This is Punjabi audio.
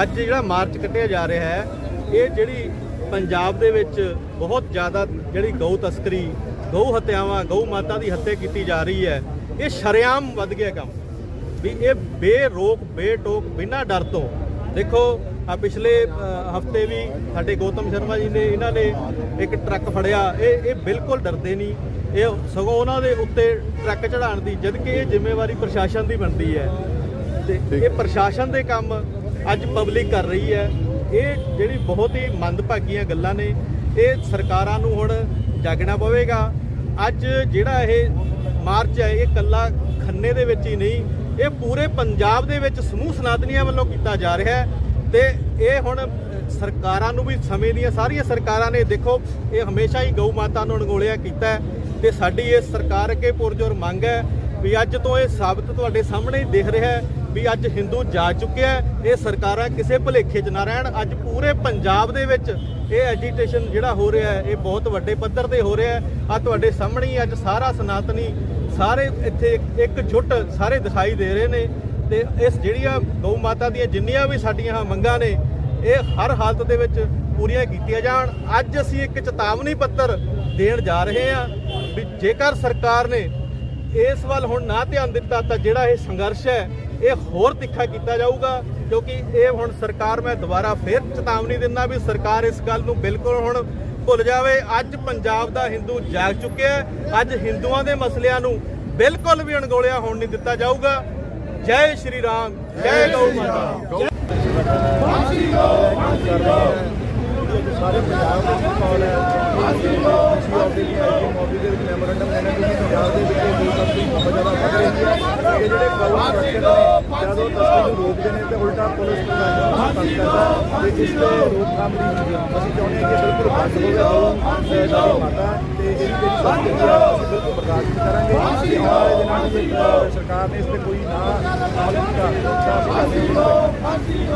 ਅੱਜ ਜਿਹੜਾ ਮਾਰਚ ਕੱਢਿਆ ਜਾ ਰਿਹਾ ਹੈ ਇਹ ਜਿਹੜੀ ਪੰਜਾਬ ਦੇ ਵਿੱਚ ਬਹੁਤ ਜ਼ਿਆਦਾ ਜਿਹੜੀ ਗਊ ਤਸਕਰੀ ਗਊ ਹੱਤਿਆਵਾਂ ਗਊ ਮਾਤਾ ਦੀ ਹੱਤਿਆ ਕੀਤੀ ਜਾ ਰਹੀ ਹੈ ਇਹ ਸ਼ਰੇਆਮ ਵੱਧ ਗਿਆ ਕੰਮ। ਵੀ ਇਹ ਬੇਰੋਕ ਬੇਟੋਕ ਬਿਨਾਂ ਡਰ ਤੋਂ। ਦੇਖੋ ਆ ਪਿਛਲੇ ਹਫ਼ਤੇ ਵੀ ਸਾਡੇ ਗੌਤਮ ਸ਼ਰਮਾ ਜੀ ਨੇ ਇਹਨਾਂ ਨੇ ਇੱਕ ਟਰੱਕ ਫੜਿਆ। ਇਹ ਇਹ ਬਿਲਕੁਲ ਡਰਦੇ ਨਹੀਂ। ਇਹ ਸਗੋਂ ਉਹਨਾਂ ਦੇ ਉੱਤੇ ਟਰੱਕ ਚੜਾਉਣ ਦੀ ਜਦ ਕਿ ਇਹ ਜ਼ਿੰਮੇਵਾਰੀ ਪ੍ਰਸ਼ਾਸਨ ਦੀ ਬਣਦੀ ਹੈ। ਤੇ ਇਹ ਪ੍ਰਸ਼ਾਸਨ ਦੇ ਕੰਮ ਅੱਜ ਪਬਲਿਕ ਕਰ ਰਹੀ ਹੈ। ਇਹ ਜਿਹੜੀ ਬਹੁਤ ਹੀ ਮੰਦਭਾਗੀਆਂ ਗੱਲਾਂ ਨੇ, ਇਹ ਸਰਕਾਰਾਂ ਨੂੰ ਹੁਣ ਜਾਗਣਾ ਪਵੇਗਾ। ਅੱਜ ਜਿਹੜਾ ਇਹ ਮਾਰਚ ਹੈ, ਇਹ ਕੱਲਾ ਖੰਨੇ ਦੇ ਵਿੱਚ ਹੀ ਨਹੀਂ, ਇਹ ਪੂਰੇ ਪੰਜਾਬ ਦੇ ਵਿੱਚ ਸਮੂਹ ਸਨਾਤਨੀਆਂ ਵੱਲੋਂ ਕੀਤਾ ਜਾ ਰਿਹਾ ਹੈ। ਤੇ ਇਹ ਹੁਣ ਸਰਕਾਰਾਂ ਨੂੰ ਵੀ ਸਮੇਂ ਦੀਆਂ ਸਾਰੀਆਂ ਸਰਕਾਰਾਂ ਨੇ, ਦੇਖੋ, ਇਹ ਹਮੇਸ਼ਾ ਹੀ ਗਊ ਮਾਤਾ ਨੂੰ ਅਣਗੋਲਿਆ ਕੀਤਾ ਹੈ। ਤੇ ਸਾਡੀ ਇਹ ਸਰਕਾਰ ਅੱਗੇ ਪੁਰਜੋਰ ਮੰਗ ਹੈ ਵੀ ਅੱਜ ਤੋਂ ਇਹ ਸਾਬਤ ਤੁਹਾਡੇ ਸਾਹਮਣੇ ਹੀ ਦਿਖ ਰਿਹਾ ਹੈ ਵੀ ਅੱਜ ਹਿੰਦੂ ਜਾ ਚੁੱਕਿਆ ਇਹ ਸਰਕਾਰਾਂ ਕਿਸੇ ਭੁਲੇਖੇ 'ਚ ਨਾ ਰਹਿਣ। ਅੱਜ ਪੂਰੇ ਪੰਜਾਬ ਦੇ ਵਿੱਚ ਇਹ ਐਜੀਟੇਸ਼ਨ ਜਿਹੜਾ ਹੋ ਰਿਹਾ ਹੈ, ਇਹ ਬਹੁਤ ਵੱਡੇ ਪੱਧਰ ਤੇ ਹੋ ਰਿਹਾ ਹੈ। ਆ ਤੁਹਾਡੇ ਸਾਹਮਣੇ ਹੀ ਅੱਜ ਸਾਰਾ ਸਨਾਤਨੀ ਸਾਰੇ ਇੱਥੇ ਇੱਕ ਜੁੱਟ ਸਾਰੇ ਦਿਖਾਈ ਦੇ ਰਹੇ ਨੇ ਤੇ ਇਸ ਜਿਹੜੀਆਂ ਗਊ ਮਾਤਾ ਦੀਆਂ ਜਿੰਨੀਆਂ ਵੀ ਸਾਡੀਆਂ ਮੰਗਾਂ ਨੇ, ਇਹ ਹਰ ਹਾਲਤ ਦੇ ਵਿੱਚ ਪੂਰੀਆਂ ਕੀਤੀਆਂ ਜਾਣ। ਅੱਜ ਅਸੀਂ ਇੱਕ ਚੇਤਾਵਨੀ ਪੱਤਰ ਦੇਣ ਜਾ ਰਹੇ ਹਾਂ ਵੀ ਜੇਕਰ ਸਰਕਾਰ ਨੇ ਇਸ ਵੱਲ ਹੁਣ ਨਾ ਧਿਆਨ ਦਿੱਤਾ ਤਾਂ ਜਿਹੜਾ ਇਹ ਸੰਘਰਸ਼ ਹੈ ਇਹ ਹੋਰ ਤਿੱਖਾ ਕੀਤਾ ਜਾਊਗਾ ਕਿਉਂਕਿ ਇਹ ਹੁਣ ਸਰਕਾਰ ਮੈਂ ਦੁਬਾਰਾ ਫੇਰ ਚੇਤਾਵਨੀ ਦਿੰਦਾ ਵੀ ਸਰਕਾਰ ਇਸ ਗੱਲ ਨੂੰ ਬਿਲਕੁਲ ਹੁਣ ਭੁੱਲ ਜਾਵੇ। ਅੱਜ ਪੰਜਾਬ ਦਾ ਹਿੰਦੂ ਜਾਗ ਚੁੱਕਿਆ ਅੱਜ ਹਿੰਦੂਆਂ ਦੇ ਮਸਲਿਆਂ ਨੂੰ ਬਿਲਕੁਲ ਵੀ ਅਣਗੋਲਿਆ ਹੋਣ ਨਹੀਂ ਦਿੱਤਾ ਜਾਊਗਾ। ਜੈ ਸ਼੍ਰੀ ਰਾਮ ਜੈ ਗਊ ਮਾਤਾ। ਫਾਂਸੀ ਦੋ ਫਾਂਸੀ ਦੋ ਸਾਰੇ ਪੰਜਾਬ ਦੇ ਵਿੱਚ ਕਾਲ ਹੈ? ਅਸੀਂ ਆਫ ਦੀ ਆਈਜੀ ਮੋਦੀ ਦੇ ਵਿੱਚ ਮੈਮੋਰੰਡਮ ਲੈਣਾ ਕਿ ਪੰਜਾਬ ਦੇ ਵਿੱਚ ਇਹ ਬਹੁਤ ਜ਼ਿਆਦਾ ਵੱਧ ਰਹੀ ਹੈ। ਕਿ ਜਿਹੜੇ ਗਊ ਰੱਖਦੇ ਨੇ ਜਦੋਂ ਤਸਕਰੀ ਨੂੰ ਰੋਕਦੇ ਨੇ ਤੇ ਉਲਟਾ ਪੁਲਿਸ ਪ੍ਰਸ਼ਾਸਨ ਤੰਗ ਕਰਦਾ ਤੇ ਇਸ ਦੇ ਰੋਕਥਾਮ ਦੀ ਅਸੀਂ ਚਾਹੁੰਦੇ ਹਾਂ ਕਿ ਬਿਲਕੁਲ ਬੰਦ ਹੋਵੇ ਗਊ ਤੇ ਸਾਡੀ ਮਾਤਾ ਤੇ ਇਹਦੀ ਜਿਹੜੀ ਸੰਸਕ੍ਰਿਤੀ ਬਿਲਕੁਲ ਬਰਦਾਸ਼ਤ ਕਰਾਂਗੇ। ਤੇ ਆਉਣ ਵਾਲੇ ਦਿਨਾਂ ਸਰਕਾਰ ਨੇ ਇਸ ਤੇ ਕੋਈ ਨਾ ਅਮਲ ਕੀਤਾ ਤਾਂ ਅਸੀਂ